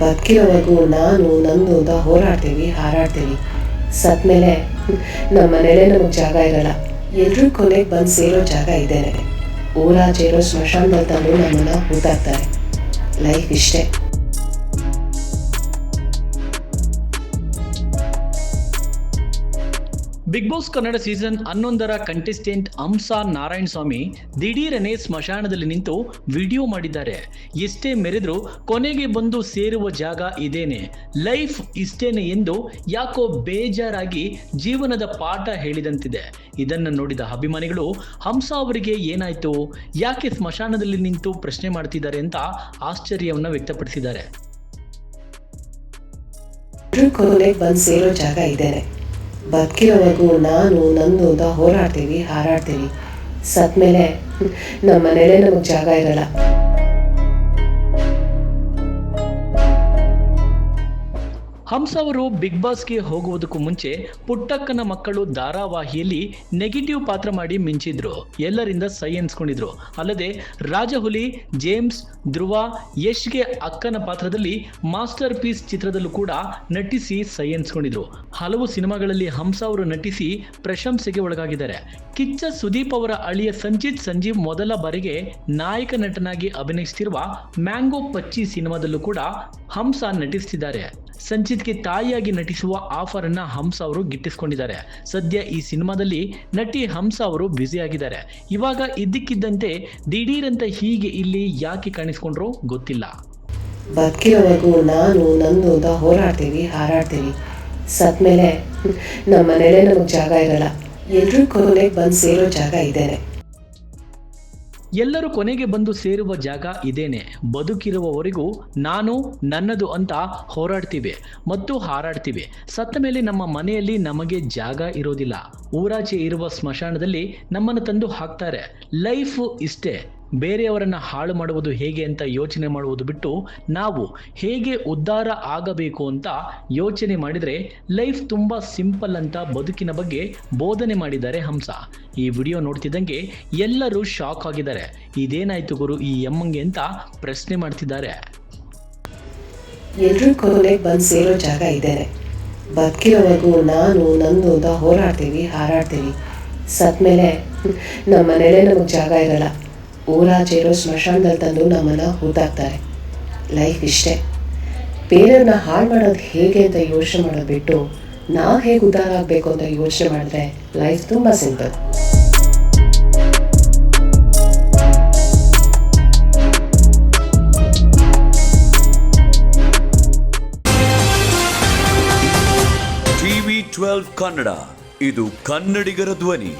ಬದುಕಿರೋವರೆಗೂ ನಾನು ನಂದು ಅಂತ ಹೋರಾಡ್ತೀವಿ, ಹಾರಾಡ್ತೀವಿ. ಸತ್ಮೇಲೆ ನಮ್ಮ ಮನೇಲೆ ನಮಗೆ ಜಾಗ ಇರಲ್ಲ. ಎಲ್ಲರೂ ಕೊನೆಗೆ ಬಂದು ಸೇರೋ ಜಾಗ ಇದ್ದೇನೆ ಊರಾಚೆ ಇರೋ ಸ್ಮಶಾನದಲ್ಲಿ ತಂದು ನಮ್ಮನ್ನು ಹೂತಾಕ್ತಾರೆ ಲೈಫ್ ಇಷ್ಟೇ. ಬಿಗ್ ಬಾಸ್ ಕನ್ನಡ ಸೀಸನ್ ಹನ್ನೊಂದರ ಕಂಟೆಸ್ಟೆಂಟ್ ಹಂಸಾ ನಾರಾಯಣ ಸ್ವಾಮಿ ದಿಢೀರನೆ ಸ್ಮಶಾನದಲ್ಲಿ ನಿಂತು ವಿಡಿಯೋ ಮಾಡಿದ್ದಾರೆ. ಎಷ್ಟೇ ಮೆರೆದ್ರೂ ಕೊನೆಗೆ ಬಂದು ಸೇರುವ ಜಾಗ ಇದೇನೆ. ಲೈಫ್ ಇಷ್ಟೇನೆ ಎಂದು ಯಾಕೋ ಬೇಜಾರಾಗಿ ಜೀವನದ ಪಾಠ ಹೇಳಿದಂತಿದೆ. ಇದನ್ನು ನೋಡಿದ ಅಭಿಮಾನಿಗಳು, ಹಂಸ ಅವರಿಗೆ ಏನಾಯ್ತು? ಯಾಕೆ ಸ್ಮಶಾನದಲ್ಲಿ ನಿಂತು ಪ್ರಶ್ನೆ ಮಾಡ್ತಿದ್ದಾರೆ ಅಂತ ಆಶ್ಚರ್ಯವನ್ನು ವ್ಯಕ್ತಪಡಿಸಿದ್ದಾರೆ. ಬದುಕಿರೋವರೆಗೂ ನಾನು ನಂದು ಅಂತ ಹೋರಾಡ್ತೀವಿ ಹಾರಾಡ್ತೀವಿ. ಸತ್ಮೇಲೆ ನಮ್ಮ ಮನೇಲೆ ನಮಗೆ ಜಾಗ ಇರಲ್ಲ. ಹಂಸ ಅವರು ಬಿಗ್ ಬಾಸ್ಗೆ ಹೋಗುವುದಕ್ಕೂ ಮುಂಚೆ ಪುಟ್ಟಕ್ಕನ ಮಕ್ಕಳು ಧಾರಾವಾಹಿಯಲ್ಲಿ ನೆಗೆಟಿವ್ ಪಾತ್ರ ಮಾಡಿ ಮಿಂಚಿದ್ರು. ಎಲ್ಲರಿಂದ ಸೈ ಎನ್ಸ್ಕೊಂಡಿದ್ರು. ಅಲ್ಲದೆ ರಾಜಹುಲಿ, ಜೇಮ್ಸ್, ಧ್ರುವ ಯಶ್ಗೆ ಅಕ್ಕನ ಪಾತ್ರದಲ್ಲಿ ಮಾಸ್ಟರ್ ಪೀಸ್ ಚಿತ್ರದಲ್ಲೂ ಕೂಡ ನಟಿಸಿ ಸೈ ಎನ್ಸ್ಕೊಂಡಿದ್ರು. ಹಲವು ಸಿನಿಮಾಗಳಲ್ಲಿ ಹಂಸ ಅವರು ನಟಿಸಿ ಪ್ರಶಂಸೆಗೆ ಒಳಗಾಗಿದ್ದಾರೆ. ಕಿಚ್ಚ ಸುದೀಪ್ ಅವರ ಅಳಿಯ ಸಂಜಿತ್ ಸಂಜೀವ್ ಮೊದಲ ಬಾರಿಗೆ ನಾಯಕ ನಟನಾಗಿ ಅಭಿನಯಿಸುತ್ತಿರುವ ಮ್ಯಾಂಗೋ ಪಚ್ಚಿ ಸಿನಿಮಾದಲ್ಲೂ ಕೂಡ ಹಂಸ ನಟಿಸುತ್ತಿದ್ದಾರೆ ಸಂಚಿತ್ಗೆ ತಾಯಿಯಾಗಿ ನಟಿಸುವ ಆಫರ್ ಅನ್ನ ಹಂಸ ಅವರು ಗಿಟ್ಟಿಸಿಕೊಂಡಿದ್ದಾರೆ. ಸದ್ಯ ಈ ಸಿನಿಮಾದಲ್ಲಿ ನಟಿ ಹಂಸ ಅವರು ಬ್ಯುಸಿ ಆಗಿದ್ದಾರೆ. ಇವಾಗ ಇದ್ದಕ್ಕಿದ್ದಂತೆ ಅಂತ ಹೀಗೆ ಇಲ್ಲಿ ಯಾಕೆ ಕಾಣಿಸ್ಕೊಂಡ್ರು ಗೊತ್ತಿಲ್ಲ. ಬದುಕಿರೋವರೆಗೂ ನಾನು ನಂದು ಅಂತ ಹೋರಾಡ್ತೀವಿ, ಹಾರಾಡ್ತೀವಿ. ಸತ್ಮೇಲೆ ನಮ್ಮ ಮನೇಲೆ ನಮಗೆ ಜಾಗ ಇರಲ್ಲ. ಎಲ್ರೂ ಕೊನೆಗೆ ಬಂದು ಸೇರೋ ಜಾಗ ಇದೇನೆ. ಎಲ್ಲರೂ ಕೊನೆಗೆ ಬಂದು ಸೇರುವ ಜಾಗ ಇದೇನೆ. ಬದುಕಿರುವವರೆಗೂ ನಾನು ನನ್ನದು ಅಂತ ಹೋರಾಡ್ತೀವಿ ಮತ್ತು ಹಾರಾಡ್ತೀವಿ. ಸತ್ತ ಮೇಲೆ ನಮ್ಮ ಮನೆಯಲ್ಲಿ ನಮಗೆ ಜಾಗ ಇರೋದಿಲ್ಲ. ಊರಾಚೆ ಇರುವ ಸ್ಮಶಾನದಲ್ಲಿ ನಮ್ಮನ್ನು ತಂದು ಹಾಕ್ತಾರೆ. ಲೈಫ್ ಇಷ್ಟೇ. ಬೇರೆಯವರನ್ನ ಹಾಳು ಮಾಡುವುದು ಹೇಗೆ ಅಂತ ಯೋಚನೆ ಮಾಡುವುದು ಬಿಟ್ಟು ನಾವು ಹೇಗೆ ಉದ್ಧಾರ ಆಗಬೇಕು ಅಂತ ಯೋಚನೆ ಮಾಡಿದರೆ ಲೈಫ್ ತುಂಬ ಸಿಂಪಲ್ ಅಂತ ಬದುಕಿನ ಬಗ್ಗೆ ಬೋಧನೆ ಮಾಡಿದ್ದಾರೆ ಹಂಸ. ಈ ವಿಡಿಯೋ ನೋಡ್ತಿದ್ದಂಗೆ ಎಲ್ಲರೂ ಶಾಕ್ ಆಗಿದ್ದಾರೆ. ಇದೇನಾಯ್ತು ಗುರು ಈ ಎಮ್ಮಂಗೆ ಅಂತ ಪ್ರಶ್ನೆ ಮಾಡ್ತಿದ್ದಾರೆ. ಬದುಕಿರೋವರೆಗೂ ನಾನು ನಂದು ಅಂತ ಹೋರಾಡ್ತೀವಿ, ಹಾರಾಡ್ತೀವಿ. ನಮ್ಮ ಮನೇಲೆ ನಮಗೆ ಜಾಗ ಇರಲ್ಲ. ಊರಾಚೆ ಇರೋ ಸ್ಮಶಾನದಲ್ಲಿ ತಂದು ನಮ್ಮನ್ನ ಹೂತಾಕ್ತಾರೆ ಲೈಫ್ ಇಷ್ಟೇ. ಬೇರೆಯವ್ರನ್ನ ಹಾಳು ಮಾಡೋದು ಹೇಗೆ ಅಂತ ಯೋಚನೆ ಮಾಡೋದು ಬಿಟ್ಟು ನಾವು ಹೇಗೆ ಉದ್ಧಾರ ಆಗಬೇಕು ಅಂತ ಯೋಚನೆ ಮಾಡಿದ್ರೆ ಲೈಫ್ ತುಂಬ ಸಿಂಪಲ್. TV twelve Kannada. ಇದು ಕನ್ನಡಿಗರ ಧ್ವನಿ.